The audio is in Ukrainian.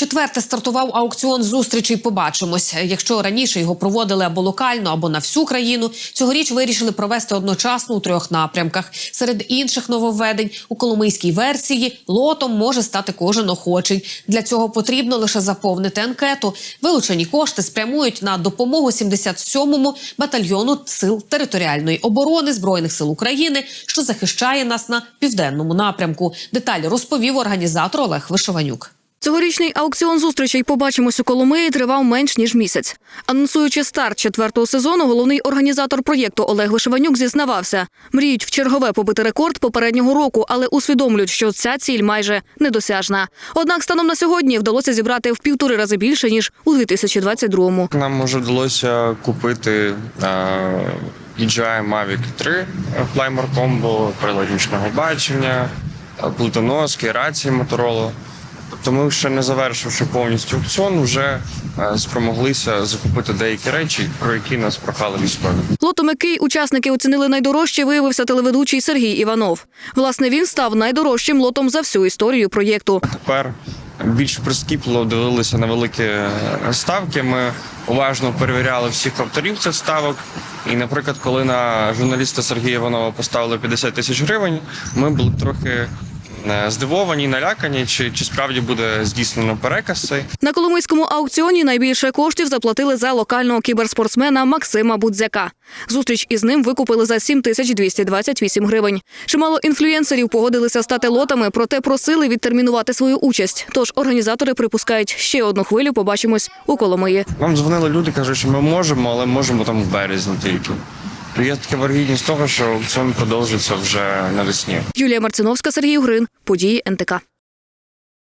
Четверте стартував аукціон зустрічей. Побачимось. Якщо раніше його проводили або локально, або на всю країну, цьогоріч вирішили провести одночасно у трьох напрямках. Серед інших нововведень у коломийській версії лотом може стати кожен охочий. Для цього потрібно лише заповнити анкету. Вилучені кошти спрямують на допомогу 77-му батальйону сил територіальної оборони збройних сил України, що захищає нас на південному напрямку. Деталі розповів організатор Олег Вишованюк. Цьогорічний аукціон зустрічей «Побачимось у Коломиї» тривав менш ніж місяць. Анонсуючи старт четвертого сезону, головний організатор проєкту Олег Вишиванюк зізнавався, мріють в чергове побити рекорд попереднього року, але усвідомлюють, що ця ціль майже недосяжна. Однак станом на сьогодні вдалося зібрати в півтори рази більше ніж у 2022-му. Нам вже вдалося купити е, DJI Mavic 3 Flymore Combo, прилад нічного бачення, плитоноски, рації Motorola. Тобто ми ще не завершивши повністю аукціон, вже е, спромоглися закупити деякі речі, про які нас прохали військові. Лотом, який учасники оцінили найдорожче, виявився телеведучий Сергій Іванов. Власне, він став найдорожчим лотом за всю історію проєкту. Тепер більш прискіпливо дивилися на великі е, ставки. Ми уважно перевіряли всіх авторів цих ставок. І, наприклад, коли на журналіста Сергія Іванова поставили 50 тисяч гривень, ми були трохи здивовані, налякані, чи, чи справді буде здійснено переказ цей. На Коломийському аукціоні найбільше коштів заплатили за локального кіберспортсмена Максима Будзяка. Зустріч із ним викупили за 7228 гривень. Чимало інфлюєнсерів погодилися стати лотами, проте просили відтермінувати свою участь. Тож організатори припускають ще одну хвилю. Побачимось у Коломиї. Нам дзвонили люди, кажуть, що ми можемо, але можемо там в березні тільки. Є така вергідність того, що аукціон продовжиться вже навесні. Юлія Марциновська, Сергій Угрин. Події НТК.